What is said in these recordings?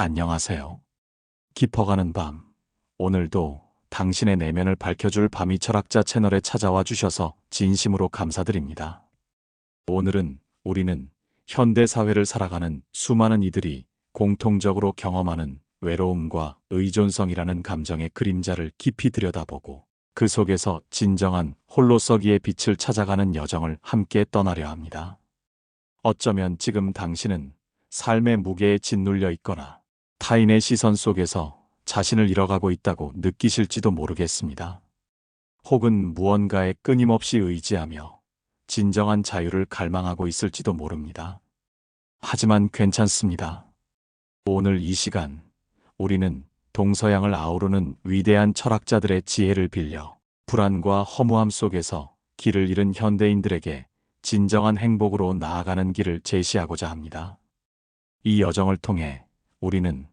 안녕하세요. 깊어가는 밤. 오늘도 당신의 내면을 밝혀줄 밤이 철학자 채널에 찾아와 주셔서 진심으로 감사드립니다. 오늘은 우리는 현대 사회를 살아가는 수많은 이들이 공통적으로 경험하는 외로움과 의존성이라는 감정의 그림자를 깊이 들여다보고 그 속에서 진정한 홀로서기의 빛을 찾아가는 여정을 함께 떠나려 합니다. 어쩌면 지금 당신은 삶의 무게에 짓눌려 있거나 타인의 시선 속에서 자신을 잃어가고 있다고 느끼실지도 모르겠습니다. 혹은 무언가에 끊임없이 의지하며 진정한 자유를 갈망하고 있을지도 모릅니다. 하지만 괜찮습니다. 오늘 이 시간 우리는 동서양을 아우르는 위대한 철학자들의 지혜를 빌려 불안과 허무함 속에서 길을 잃은 현대인들에게 진정한 행복으로 나아가는 길을 제시하고자 합니다. 이 여정을 통해 우리는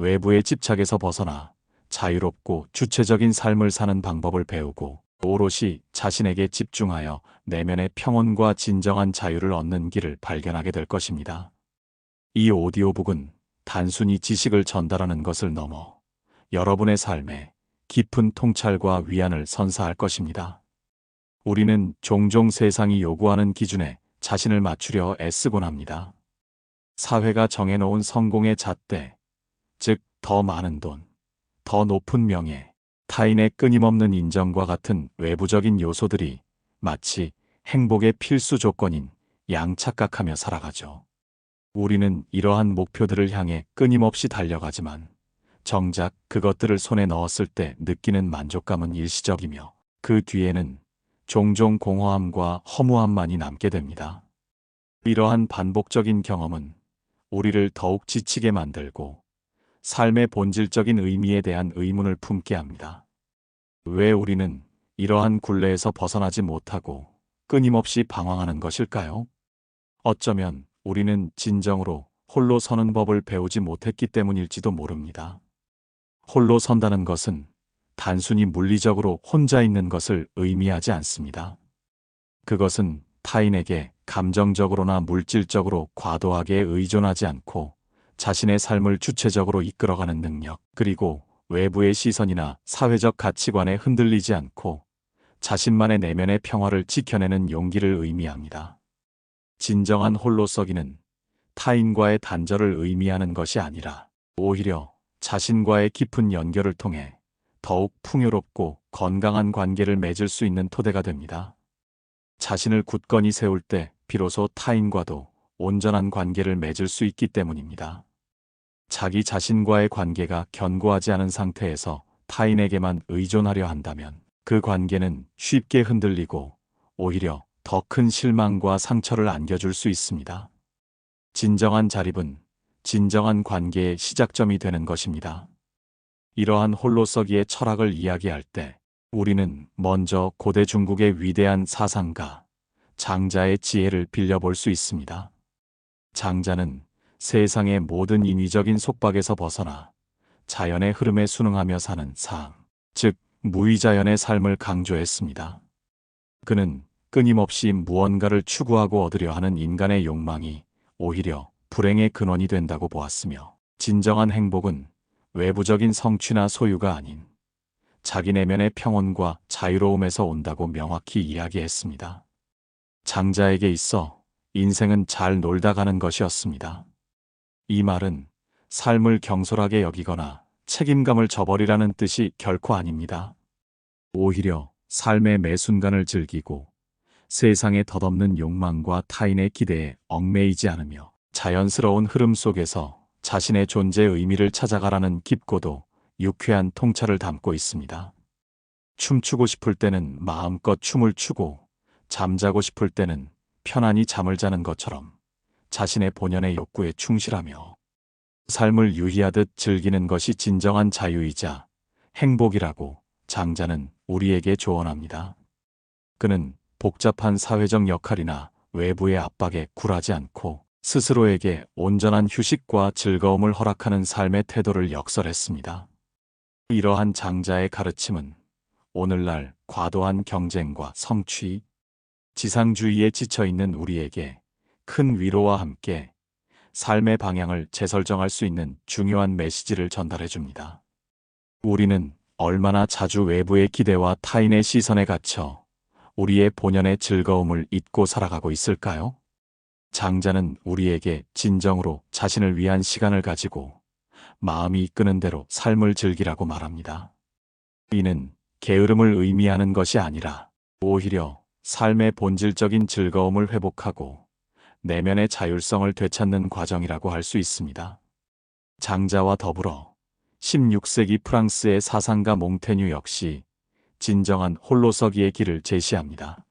외부의 집착에서 벗어나 자유롭고 주체적인 삶을 사는 방법을 배우고 오롯이 자신에게 집중하여 내면의 평온과 진정한 자유를 얻는 길을 발견하게 될 것입니다. 이 오디오북은 단순히 지식을 전달하는 것을 넘어 여러분의 삶에 깊은 통찰과 위안을 선사할 것입니다. 우리는 종종 세상이 요구하는 기준에 자신을 맞추려 애쓰곤 합니다. 사회가 정해놓은 성공의 잣대, 즉, 더 많은 돈, 더 높은 명예, 타인의 끊임없는 인정과 같은 외부적인 요소들이 마치 행복의 필수 조건인 양 착각하며 살아가죠. 우리는 이러한 목표들을 향해 끊임없이 달려가지만 정작 그것들을 손에 넣었을 때 느끼는 만족감은 일시적이며 그 뒤에는 종종 공허함과 허무함만이 남게 됩니다. 이러한 반복적인 경험은 우리를 더욱 지치게 만들고 삶의 본질적인 의미에 대한 의문을 품게 합니다. 왜 우리는 이러한 굴레에서 벗어나지 못하고 끊임없이 방황하는 것일까요? 어쩌면 우리는 진정으로 홀로 서는 법을 배우지 못했기 때문일지도 모릅니다. 홀로 선다는 것은 단순히 물리적으로 혼자 있는 것을 의미하지 않습니다. 그것은 타인에게 감정적으로나 물질적으로 과도하게 의존하지 않고 자신의 삶을 주체적으로 이끌어가는 능력, 그리고 외부의 시선이나 사회적 가치관에 흔들리지 않고 자신만의 내면의 평화를 지켜내는 용기를 의미합니다. 진정한 홀로 서기는 타인과의 단절을 의미하는 것이 아니라 오히려 자신과의 깊은 연결을 통해 더욱 풍요롭고 건강한 관계를 맺을 수 있는 토대가 됩니다. 자신을 굳건히 세울 때 비로소 타인과도 온전한 관계를 맺을 수 있기 때문입니다. 자기 자신과의 관계가 견고하지 않은 상태에서 타인에게만 의존하려 한다면 그 관계는 쉽게 흔들리고 오히려 더 큰 실망과 상처를 안겨줄 수 있습니다. 진정한 자립은 진정한 관계의 시작점이 되는 것입니다. 이러한 홀로서기의 철학을 이야기할 때 우리는 먼저 고대 중국의 위대한 사상가 장자의 지혜를 빌려볼 수 있습니다. 장자는 세상의 모든 인위적인 속박에서 벗어나 자연의 흐름에 순응하며 사는 상, 즉 무의자연의 삶을 강조했습니다. 그는 끊임없이 무언가를 추구하고 얻으려 하는 인간의 욕망이 오히려 불행의 근원이 된다고 보았으며 진정한 행복은 외부적인 성취나 소유가 아닌 자기 내면의 평온과 자유로움에서 온다고 명확히 이야기했습니다. 장자에게 있어 인생은 잘 놀다 가는 것이었습니다. 이 말은 삶을 경솔하게 여기거나 책임감을 저버리라는 뜻이 결코 아닙니다. 오히려 삶의 매 순간을 즐기고 세상에 덧없는 욕망과 타인의 기대에 얽매이지 않으며 자연스러운 흐름 속에서 자신의 존재의 의미를 찾아가라는 깊고도 유쾌한 통찰을 담고 있습니다. 춤추고 싶을 때는 마음껏 춤을 추고 잠자고 싶을 때는 편안히 잠을 자는 것처럼 자신의 본연의 욕구에 충실하며 삶을 유희하듯 즐기는 것이 진정한 자유이자 행복이라고 장자는 우리에게 조언합니다. 그는 복잡한 사회적 역할이나 외부의 압박에 굴하지 않고 스스로에게 온전한 휴식과 즐거움을 허락하는 삶의 태도를 역설했습니다. 이러한 장자의 가르침은 오늘날 과도한 경쟁과 성취, 지상주의에 지쳐 있는 우리에게 큰 위로와 함께 삶의 방향을 재설정할 수 있는 중요한 메시지를 전달해 줍니다. 우리는 얼마나 자주 외부의 기대와 타인의 시선에 갇혀 우리의 본연의 즐거움을 잊고 살아가고 있을까요? 장자는 우리에게 진정으로 자신을 위한 시간을 가지고 마음이 이끄는 대로 삶을 즐기라고 말합니다. 이는 게으름을 의미하는 것이 아니라 오히려 삶의 본질적인 즐거움을 회복하고 내면의 자율성을 되찾는 과정이라고 할 수 있습니다. 장자와 더불어 16세기 프랑스의 사상가 몽테뉴 역시 진정한 홀로서기의 길을 제시합니다.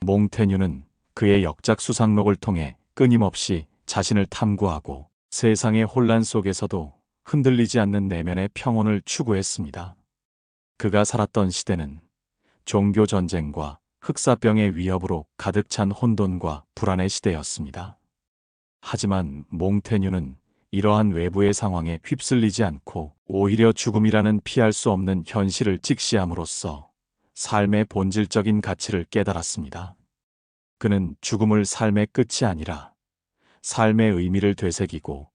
몽테뉴는 그의 역작 수상록을 통해 끊임없이 자신을 탐구하고 세상의 혼란 속에서도 흔들리지 않는 내면의 평온을 추구했습니다. 그가 살았던 시대는 종교 전쟁과 흑사병의 위협으로 가득 찬 혼돈과 불안의 시대였습니다. 하지만 몽테뉴는 이러한 외부의 상황에 휩쓸리지 않고 오히려 죽음이라는 피할 수 없는 현실을 직시함으로써 삶의 본질적인 가치를 깨달았습니다. 그는 죽음을 삶의 끝이 아니라 삶의 의미를 되새기고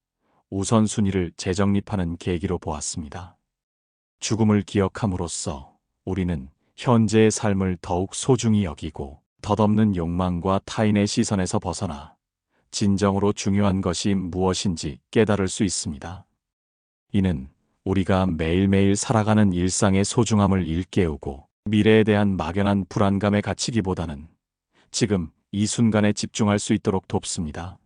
우선순위를 재정립하는 계기로 보았습니다. 죽음을 기억함으로써 우리는 현재의 삶을 더욱 소중히 여기고 덧없는 욕망과 타인의 시선에서 벗어나 진정으로 중요한 것이 무엇인지 깨달을 수 있습니다. 이는 우리가 매일매일 살아가는 일상의 소중함을 일깨우고 미래에 대한 막연한 불안감에 갇히기보다는 지금 이 순간에 집중할 수 있도록 돕습니다.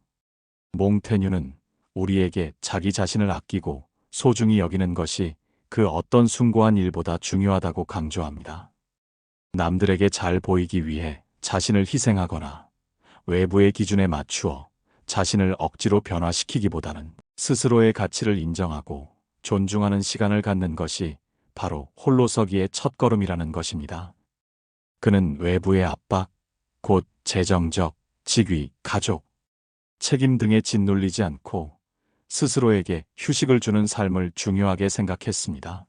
몽테뉴는 우리에게 자기 자신을 아끼고 소중히 여기는 것이 그 어떤 숭고한 일보다 중요하다고 강조합니다. 남들에게 잘 보이기 위해 자신을 희생하거나 외부의 기준에 맞추어 자신을 억지로 변화시키기보다는 스스로의 가치를 인정하고 존중하는 시간을 갖는 것이 바로 홀로서기의 첫걸음이라는 것입니다. 그는 외부의 압박, 곧 재정적, 직위, 가족, 책임 등에 짓눌리지 않고 스스로에게 휴식을 주는 삶을 중요하게 생각했습니다.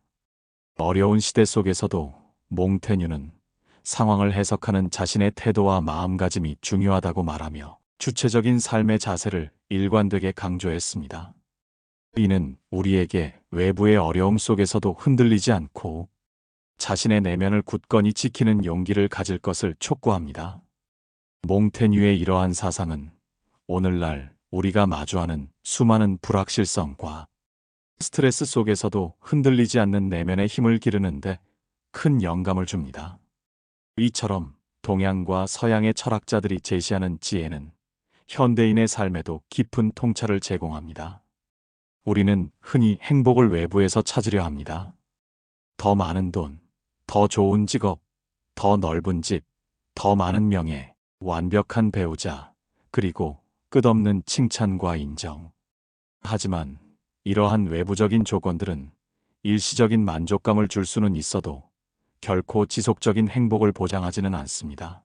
어려운 시대 속에서도 몽테뉴는 상황을 해석하는 자신의 태도와 마음가짐이 중요하다고 말하며 주체적인 삶의 자세를 일관되게 강조했습니다. 이는 우리에게 외부의 어려움 속에서도 흔들리지 않고 자신의 내면을 굳건히 지키는 용기를 가질 것을 촉구합니다. 몽테뉴의 이러한 사상은 오늘날 우리가 마주하는 수많은 불확실성과 스트레스 속에서도 흔들리지 않는 내면의 힘을 기르는데 큰 영감을 줍니다. 이처럼 동양과 서양의 철학자들이 제시하는 지혜는 현대인의 삶에도 깊은 통찰을 제공합니다. 우리는 흔히 행복을 외부에서 찾으려 합니다. 더 많은 돈, 더 좋은 직업, 더 넓은 집, 더 많은 명예, 완벽한 배우자, 그리고 끝없는 칭찬과 인정. 하지만 이러한 외부적인 조건들은 일시적인 만족감을 줄 수는 있어도 결코 지속적인 행복을 보장하지는 않습니다.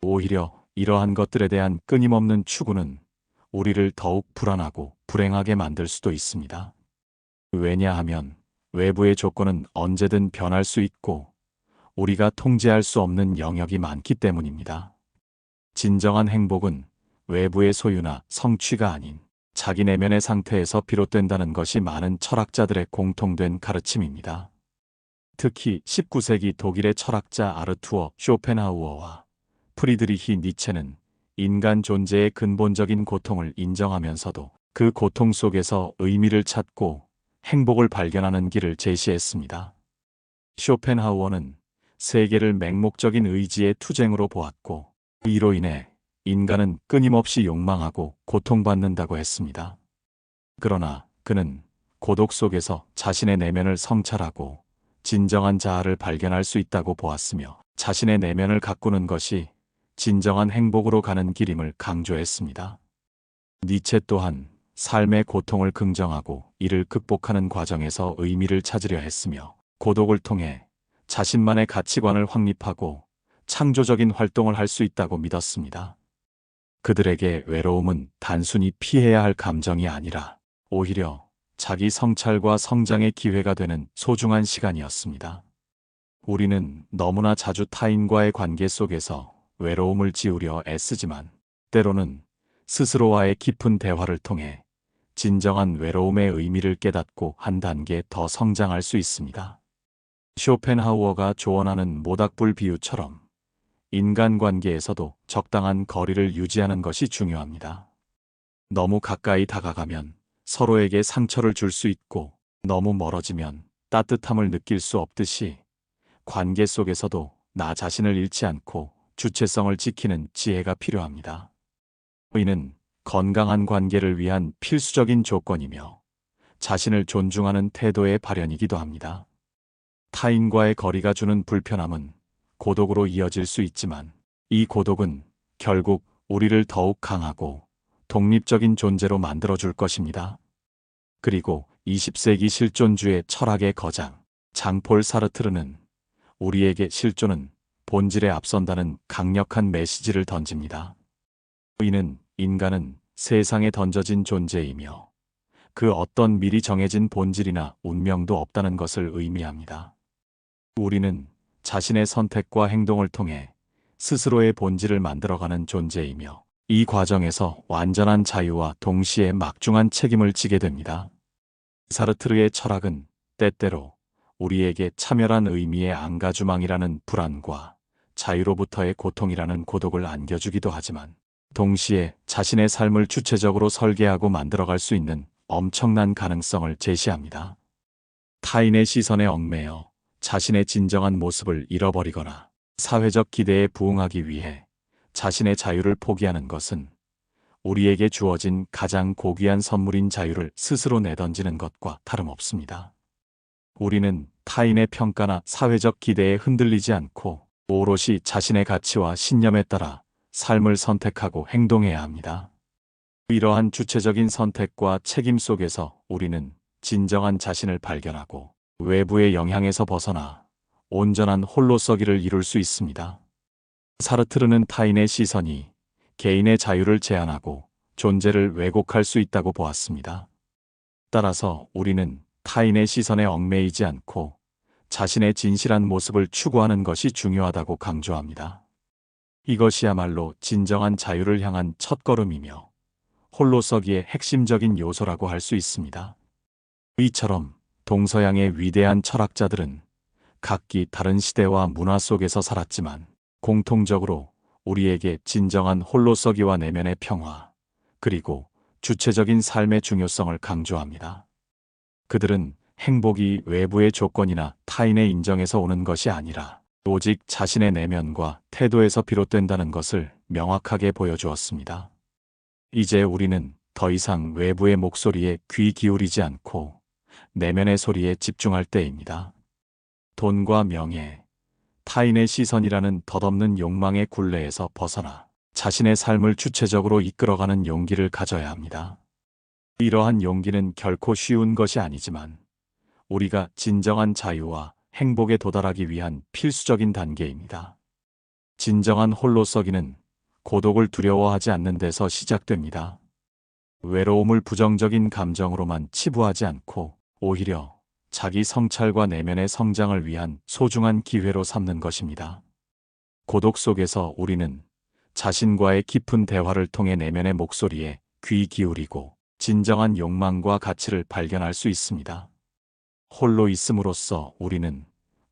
오히려 이러한 것들에 대한 끊임없는 추구는 우리를 더욱 불안하고 불행하게 만들 수도 있습니다. 왜냐하면 외부의 조건은 언제든 변할 수 있고 우리가 통제할 수 없는 영역이 많기 때문입니다. 진정한 행복은 외부의 소유나 성취가 아닌 자기 내면의 상태에서 비롯된다는 것이 많은 철학자들의 공통된 가르침입니다. 특히 19세기 독일의 철학자 아르투어 쇼펜하우어와 프리드리히 니체는 인간 존재의 근본적인 고통을 인정하면서도 그 고통 속에서 의미를 찾고 행복을 발견하는 길을 제시했습니다. 쇼펜하우어는 세계를 맹목적인 의지의 투쟁으로 보았고 이로 인해 인간은 끊임없이 욕망하고 고통받는다고 했습니다. 그러나 그는 고독 속에서 자신의 내면을 성찰하고 진정한 자아를 발견할 수 있다고 보았으며 자신의 내면을 가꾸는 것이 진정한 행복으로 가는 길임을 강조했습니다. 니체 또한 삶의 고통을 긍정하고 이를 극복하는 과정에서 의미를 찾으려 했으며 고독을 통해 자신만의 가치관을 확립하고 창조적인 활동을 할 수 있다고 믿었습니다. 그들에게 외로움은 단순히 피해야 할 감정이 아니라 오히려 자기 성찰과 성장의 기회가 되는 소중한 시간이었습니다. 우리는 너무나 자주 타인과의 관계 속에서 외로움을 지우려 애쓰지만 때로는 스스로와의 깊은 대화를 통해 진정한 외로움의 의미를 깨닫고 한 단계 더 성장할 수 있습니다. 쇼펜하우어가 조언하는 모닥불 비유처럼 인간관계에서도 적당한 거리를 유지하는 것이 중요합니다. 너무 가까이 다가가면 서로에게 상처를 줄 수 있고 너무 멀어지면 따뜻함을 느낄 수 없듯이 관계 속에서도 나 자신을 잃지 않고 주체성을 지키는 지혜가 필요합니다. 이는 건강한 관계를 위한 필수적인 조건이며 자신을 존중하는 태도의 발현이기도 합니다. 타인과의 거리가 주는 불편함은 고독으로 이어질 수 있지만 이 고독은 결국 우리를 더욱 강하고 독립적인 존재로 만들어줄 것입니다. 그리고 20세기 실존주의 철학의 거장 장폴 사르트르는 우리에게 실존은 본질에 앞선다는 강력한 메시지를 던집니다. 이는 인간은 세상에 던져진 존재이며 그 어떤 미리 정해진 본질이나 운명도 없다는 것을 의미합니다. 우리는 자신의 선택과 행동을 통해 스스로의 본질을 만들어가는 존재이며 이 과정에서 완전한 자유와 동시에 막중한 책임을 지게 됩니다. 사르트르의 철학은 때때로 우리에게 차멸한 의미의 안가주망이라는 불안과 자유로부터의 고통이라는 고독을 안겨주기도 하지만 동시에 자신의 삶을 주체적으로 설계하고 만들어갈 수 있는 엄청난 가능성을 제시합니다. 타인의 시선에 얽매여 자신의 진정한 모습을 잃어버리거나 사회적 기대에 부응하기 위해 자신의 자유를 포기하는 것은 우리에게 주어진 가장 고귀한 선물인 자유를 스스로 내던지는 것과 다름없습니다. 우리는 타인의 평가나 사회적 기대에 흔들리지 않고 오롯이 자신의 가치와 신념에 따라 삶을 선택하고 행동해야 합니다. 이러한 주체적인 선택과 책임 속에서 우리는 진정한 자신을 발견하고 외부의 영향에서 벗어나 온전한 홀로서기를 이룰 수 있습니다. 사르트르는 타인의 시선이 개인의 자유를 제한하고 존재를 왜곡할 수 있다고 보았습니다. 따라서 우리는 타인의 시선에 얽매이지 않고 자신의 진실한 모습을 추구하는 것이 중요하다고 강조합니다. 이것이야말로 진정한 자유를 향한 첫걸음이며 홀로서기의 핵심적인 요소라고 할 수 있습니다. 이처럼 동서양의 위대한 철학자들은 각기 다른 시대와 문화 속에서 살았지만 공통적으로 우리에게 진정한 홀로서기와 내면의 평화, 그리고 주체적인 삶의 중요성을 강조합니다. 그들은 행복이 외부의 조건이나 타인의 인정에서 오는 것이 아니라 오직 자신의 내면과 태도에서 비롯된다는 것을 명확하게 보여주었습니다. 이제 우리는 더 이상 외부의 목소리에 귀 기울이지 않고 내면의 소리에 집중할 때입니다. 돈과 명예, 타인의 시선이라는 덧없는 욕망의 굴레에서 벗어나 자신의 삶을 주체적으로 이끌어가는 용기를 가져야 합니다. 이러한 용기는 결코 쉬운 것이 아니지만 우리가 진정한 자유와 행복에 도달하기 위한 필수적인 단계입니다. 진정한 홀로 서기는 고독을 두려워하지 않는 데서 시작됩니다. 외로움을 부정적인 감정으로만 치부하지 않고 오히려 자기 성찰과 내면의 성장을 위한 소중한 기회로 삼는 것입니다. 고독 속에서 우리는 자신과의 깊은 대화를 통해 내면의 목소리에 귀 기울이고 진정한 욕망과 가치를 발견할 수 있습니다. 홀로 있음으로써 우리는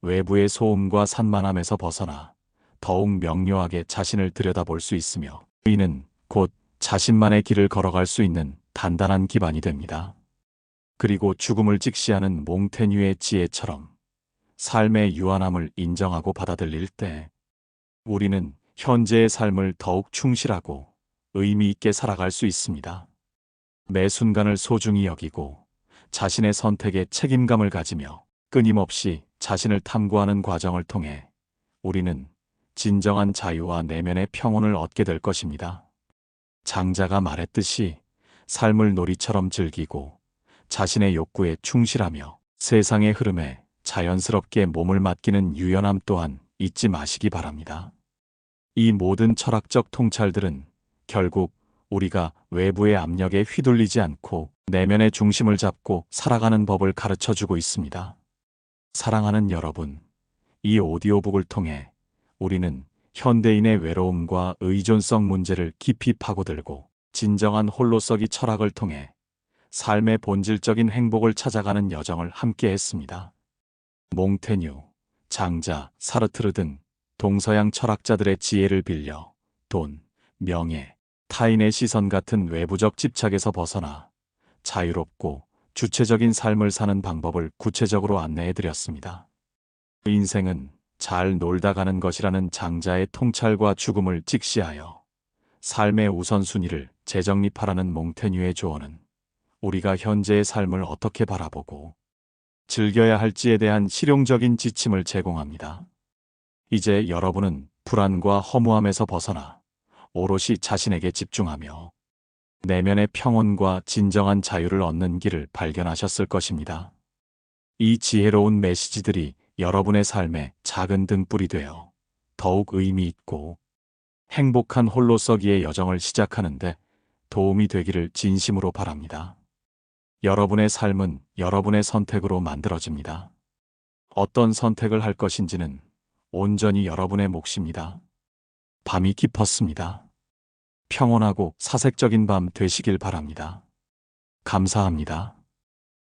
외부의 소음과 산만함에서 벗어나 더욱 명료하게 자신을 들여다볼 수 있으며 이는 곧 자신만의 길을 걸어갈 수 있는 단단한 기반이 됩니다. 그리고 죽음을 직시하는 몽테뉴의 지혜처럼 삶의 유한함을 인정하고 받아들일 때 우리는 현재의 삶을 더욱 충실하고 의미 있게 살아갈 수 있습니다. 매 순간을 소중히 여기고 자신의 선택에 책임감을 가지며 끊임없이 자신을 탐구하는 과정을 통해 우리는 진정한 자유와 내면의 평온을 얻게 될 것입니다. 장자가 말했듯이 삶을 놀이처럼 즐기고 자신의 욕구에 충실하며 세상의 흐름에 자연스럽게 몸을 맡기는 유연함 또한 잊지 마시기 바랍니다. 이 모든 철학적 통찰들은 결국 우리가 외부의 압력에 휘둘리지 않고 내면의 중심을 잡고 살아가는 법을 가르쳐 주고 있습니다. 사랑하는 여러분, 이 오디오북을 통해 우리는 현대인의 외로움과 의존성 문제를 깊이 파고들고 진정한 홀로서기 철학을 통해 삶의 본질적인 행복을 찾아가는 여정을 함께 했습니다. 몽테뉴, 장자, 사르트르 등 동서양 철학자들의 지혜를 빌려 돈, 명예, 타인의 시선 같은 외부적 집착에서 벗어나 자유롭고 주체적인 삶을 사는 방법을 구체적으로 안내해 드렸습니다. 인생은 잘 놀다 가는 것이라는 장자의 통찰과 죽음을 직시하여 삶의 우선순위를 재정립하라는 몽테뉴의 조언은 우리가 현재의 삶을 어떻게 바라보고 즐겨야 할지에 대한 실용적인 지침을 제공합니다. 이제 여러분은 불안과 허무함에서 벗어나 오롯이 자신에게 집중하며 내면의 평온과 진정한 자유를 얻는 길을 발견하셨을 것입니다. 이 지혜로운 메시지들이 여러분의 삶에 작은 등불이 되어 더욱 의미 있고 행복한 홀로서기의 여정을 시작하는데 도움이 되기를 진심으로 바랍니다. 여러분의 삶은 여러분의 선택으로 만들어집니다. 어떤 선택을 할 것인지는 온전히 여러분의 몫입니다. 밤이 깊었습니다. 평온하고 사색적인 밤 되시길 바랍니다. 감사합니다.